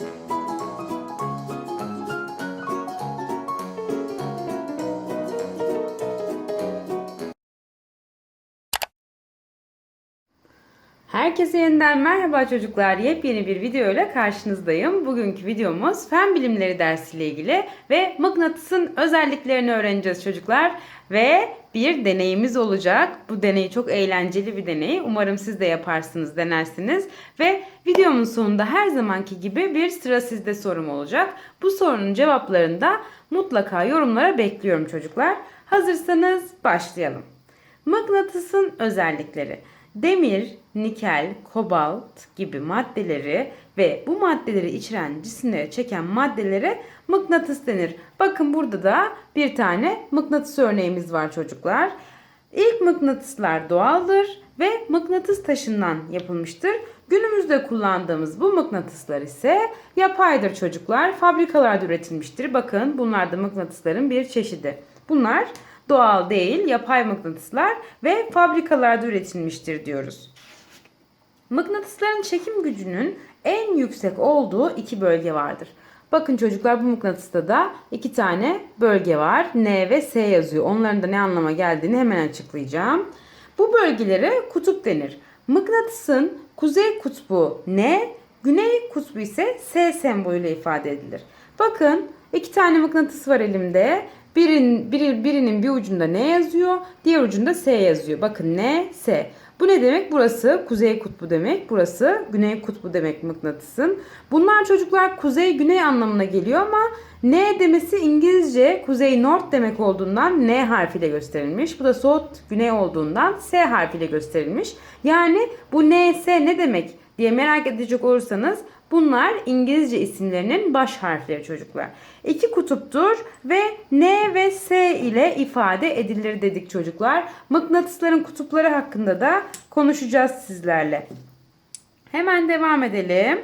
you Herkese yeniden merhaba çocuklar. Yepyeni bir video ile karşınızdayım. Bugünkü videomuz fen bilimleri dersiyle ilgili ve mıknatısın özelliklerini öğreneceğiz çocuklar. Ve bir deneyimiz olacak. Bu deney çok eğlenceli bir deney. Umarım siz de yaparsınız, denersiniz. Ve videomun sonunda her zamanki gibi bir sıra sizde sorum olacak. Bu sorunun cevaplarını da mutlaka yorumlara bekliyorum çocuklar. Hazırsanız başlayalım. Mıknatısın özellikleri. Demir, nikel, kobalt gibi maddeleri ve bu maddeleri içeren cisimlere çeken maddelere mıknatıs denir. Bakın burada da bir tane mıknatıs örneğimiz var çocuklar. İlk mıknatıslar doğaldır ve mıknatıs taşından yapılmıştır. Günümüzde kullandığımız bu mıknatıslar ise yapaydır çocuklar. Fabrikalarda üretilmiştir. Bakın bunlar da mıknatısların bir çeşidi. Bunlar doğal değil, yapay mıknatıslar ve fabrikalarda üretilmiştir diyoruz. Mıknatısların çekim gücünün en yüksek olduğu iki bölge vardır. Bakın çocuklar bu mıknatısta da iki tane bölge var. N ve S yazıyor. Onların da ne anlama geldiğini hemen açıklayacağım. Bu bölgelere kutup denir. Mıknatısın kuzey kutbu N, güney kutbu ise S sembolüyle ifade edilir. Bakın iki tane mıknatıs var elimde. Birin, biri, birinin bir ucunda N yazıyor, diğer ucunda S yazıyor. Bakın N, S. Bu ne demek? Burası kuzey kutbu demek. Burası güney kutbu demek mıknatısın. Bunlar çocuklar kuzey güney anlamına geliyor ama N demesi İngilizce kuzey north demek olduğundan N harfiyle gösterilmiş. Bu da south güney olduğundan S harfiyle gösterilmiş. Yani bu N, S ne demek diye merak edecek olursanız Bunlar İngilizce isimlerinin baş harfleri çocuklar. İki kutuptur ve N ve S ile ifade edilir dedik çocuklar. Mıknatısların kutupları hakkında da konuşacağız sizlerle. Hemen devam edelim.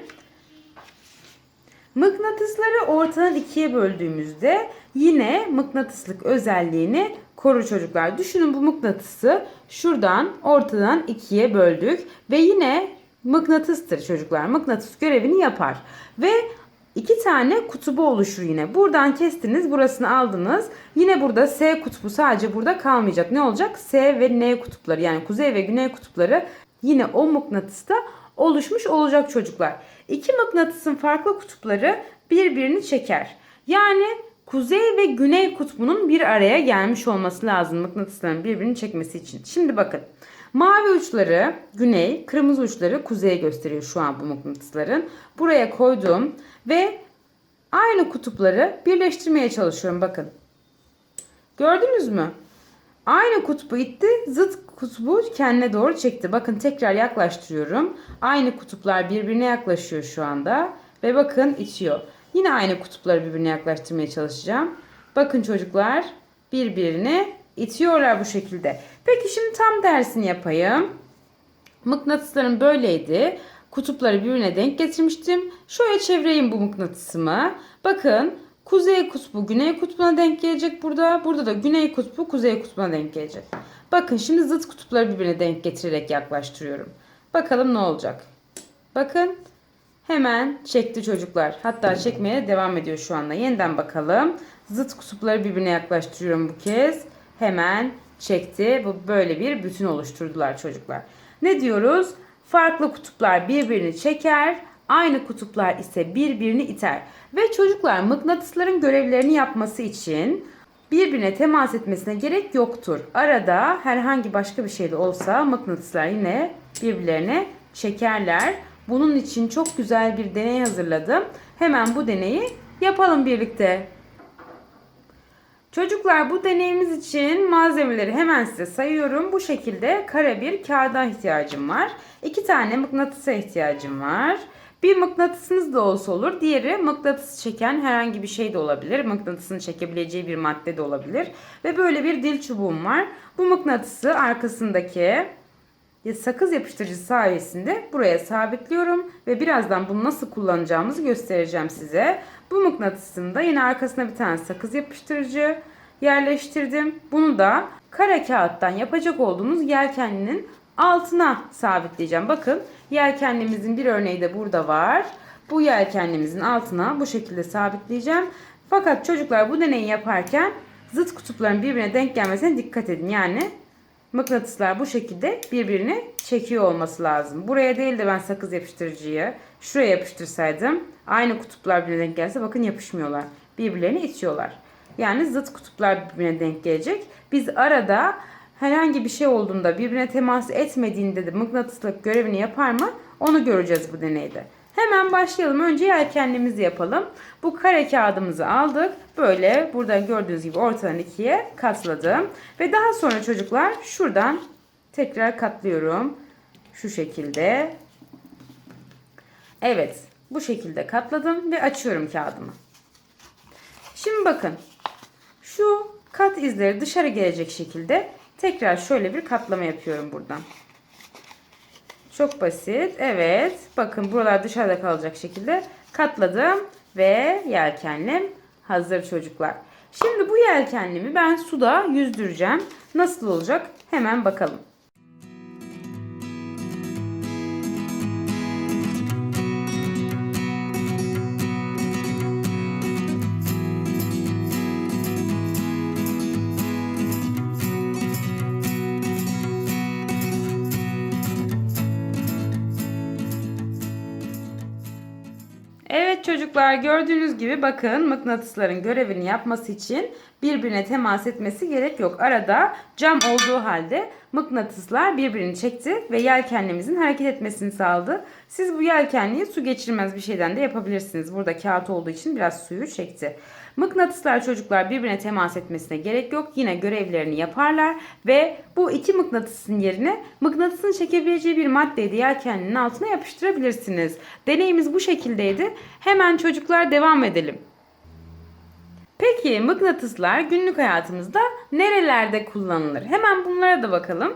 Mıknatısları ortadan ikiye böldüğümüzde yine mıknatıslık özelliğini korur çocuklar. Düşünün bu mıknatısı şuradan ortadan ikiye böldük ve yine mıknatıstır çocuklar. Mıknatıs görevini yapar. Ve iki tane kutubu oluşur yine. Buradan kestiniz, burasını aldınız. Yine burada S kutbu sadece burada kalmayacak. Ne olacak? S ve N kutupları yani kuzey ve güney kutupları yine o mıknatısta oluşmuş olacak çocuklar. İki mıknatısın farklı kutupları birbirini çeker. Yani kuzey ve güney kutbunun bir araya gelmiş olması lazım mıknatısların birbirini çekmesi için. Şimdi bakın. Mavi uçları güney, kırmızı uçları kuzeye gösteriyor şu an bu mıknatısların. Buraya koydum ve aynı kutupları birleştirmeye çalışıyorum bakın. Gördünüz mü? Aynı kutbu itti, zıt kutbu kendine doğru çekti. Bakın tekrar yaklaştırıyorum. Aynı kutuplar birbirine yaklaşıyor şu anda. Ve bakın itiyor. Yine aynı kutupları birbirine yaklaştırmaya çalışacağım. Bakın çocuklar birbirini itiyorlar bu şekilde. Peki şimdi tam tersini yapayım. Mıknatıslarım böyleydi. Kutupları birbirine denk getirmiştim. Şöyle çevireyim bu mıknatısımı. Bakın kuzey kutbu güney kutbuna denk gelecek burada. Burada da güney kutbu kuzey kutbuna denk gelecek. Bakın şimdi zıt kutupları birbirine denk getirerek yaklaştırıyorum. Bakalım ne olacak. Bakın hemen çekti çocuklar. Hatta çekmeye devam ediyor şu anda. Yeniden bakalım. Zıt kutupları birbirine yaklaştırıyorum bu kez. Hemen çekti. Bu böyle bir bütün oluşturdular çocuklar. Ne diyoruz? Farklı kutuplar birbirini çeker, aynı kutuplar ise birbirini iter. Ve çocuklar mıknatısların görevlerini yapması için birbirine temas etmesine gerek yoktur. Arada herhangi başka bir şey de olsa mıknatıslar yine birbirlerine çekerler. Bunun için çok güzel bir deney hazırladım. Hemen bu deneyi yapalım birlikte. Çocuklar bu deneyimiz için malzemeleri hemen size sayıyorum. Bu şekilde kare bir kağıda ihtiyacım var. İki tane mıknatısa ihtiyacım var. Bir mıknatısınız da olsa olur. Diğeri mıknatıs çeken herhangi bir şey de olabilir. Mıknatısını çekebileceği bir madde de olabilir. Ve böyle bir dil çubuğum var. Bu mıknatısı arkasındaki sakız yapıştırıcı sayesinde buraya sabitliyorum ve birazdan bunu nasıl kullanacağımızı göstereceğim size. Bu mıknatısın da yine arkasına bir tane sakız yapıştırıcı yerleştirdim. Bunu da kara kağıttan yapacak olduğumuz yelkenlinin altına sabitleyeceğim. Bakın yelkenlimizin bir örneği de burada var. bu yelkenlimizin altına bu şekilde sabitleyeceğim. Fakat çocuklar bu deneyi yaparken zıt kutupların birbirine denk gelmesine dikkat edin. Yani mıknatıslar bu şekilde birbirini çekiyor olması lazım. Buraya değil de ben sakız yapıştırıcıyı şuraya yapıştırsaydım aynı kutuplar birbirine denk gelse bakın yapışmıyorlar. Birbirlerini itiyorlar. Yani zıt kutuplar birbirine denk gelecek. Biz arada herhangi bir şey olduğunda birbirine temas etmediğinde de mıknatıslık görevini yapar mı? Onu göreceğiz bu deneyde. Hemen başlayalım. Önce yelkenliğimizi yapalım. Bu kare kağıdımızı aldık. Böyle burada gördüğünüz gibi ortadan ikiye katladım. Ve daha sonra çocuklar şuradan tekrar katlıyorum. Şu şekilde. Evet. Bu şekilde katladım ve açıyorum kağıdımı. Şimdi bakın. Şu kat izleri dışarı gelecek şekilde tekrar şöyle bir katlama yapıyorum buradan. Çok basit. Evet. Bakın buralar dışarıda kalacak şekilde katladım ve yelkenlim hazır çocuklar. Şimdi bu yelkenlimi ben suda yüzdüreceğim. Nasıl olacak? Hemen bakalım. Evet çocuklar gördüğünüz gibi bakın mıknatısların görevini yapması için birbirine temas etmesi gerek yok. Arada cam olduğu halde mıknatıslar birbirini çekti ve yelkenlimizin hareket etmesini sağladı. Siz bu yelkenliği su geçirmez bir şeyden de yapabilirsiniz. Burada kağıt olduğu için biraz suyu çekti. Mıknatıslar çocuklar birbirine temas etmesine gerek yok. Yine görevlerini yaparlar ve bu iki mıknatısın yerine mıknatısın çekebileceği bir maddeyi de yelkenlinin altına yapıştırabilirsiniz. Deneyimiz bu şekildeydi. Hemen çocuklar devam edelim. Peki mıknatıslar günlük hayatımızda nerelerde kullanılır? Hemen bunlara da bakalım.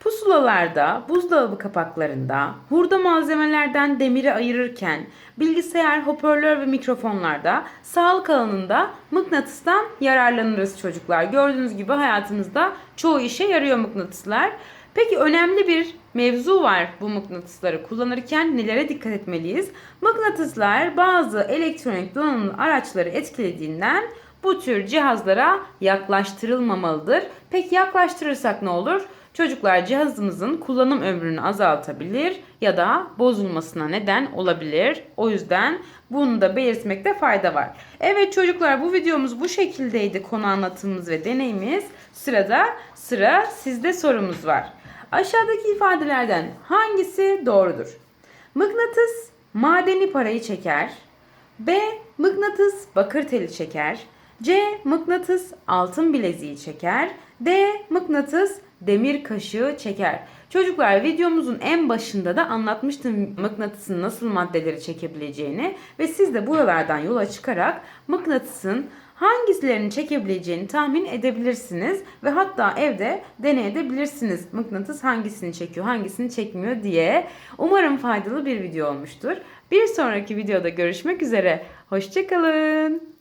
Pusulalarda, buzdolabı kapaklarında, hurda malzemelerden demiri ayırırken, bilgisayar, hoparlör ve mikrofonlarda, sağlık alanında mıknatıstan yararlanırız çocuklar. Gördüğünüz gibi hayatımızda çoğu işe yarıyor mıknatıslar. Peki önemli bir mevzu var bu mıknatısları kullanırken nelere dikkat etmeliyiz? Mıknatıslar bazı elektronik donanımlı araçları etkilediğinden bu tür cihazlara yaklaştırılmamalıdır. Peki yaklaştırırsak ne olur? Çocuklar cihazımızın kullanım ömrünü azaltabilir ya da bozulmasına neden olabilir. O yüzden bunu da belirtmekte fayda var. Evet çocuklar bu videomuz bu şekildeydi konu anlatımımız ve deneyimiz. Sırada sıra sizde sorumuz var. Aşağıdaki ifadelerden hangisi doğrudur? Mıknatıs madeni parayı çeker. B. Mıknatıs bakır teli çeker. C. Mıknatıs altın bileziği çeker. D. Mıknatıs demir kaşığı çeker. Çocuklar videomuzun en başında da anlatmıştım mıknatısın nasıl maddeleri çekebileceğini ve siz de buralardan yola çıkarak mıknatısın hangisilerini çekebileceğini tahmin edebilirsiniz ve hatta evde deneyebilirsiniz. Mıknatıs hangisini çekiyor, hangisini çekmiyor diye. Umarım faydalı bir video olmuştur. Bir sonraki videoda görüşmek üzere. Hoşçakalın.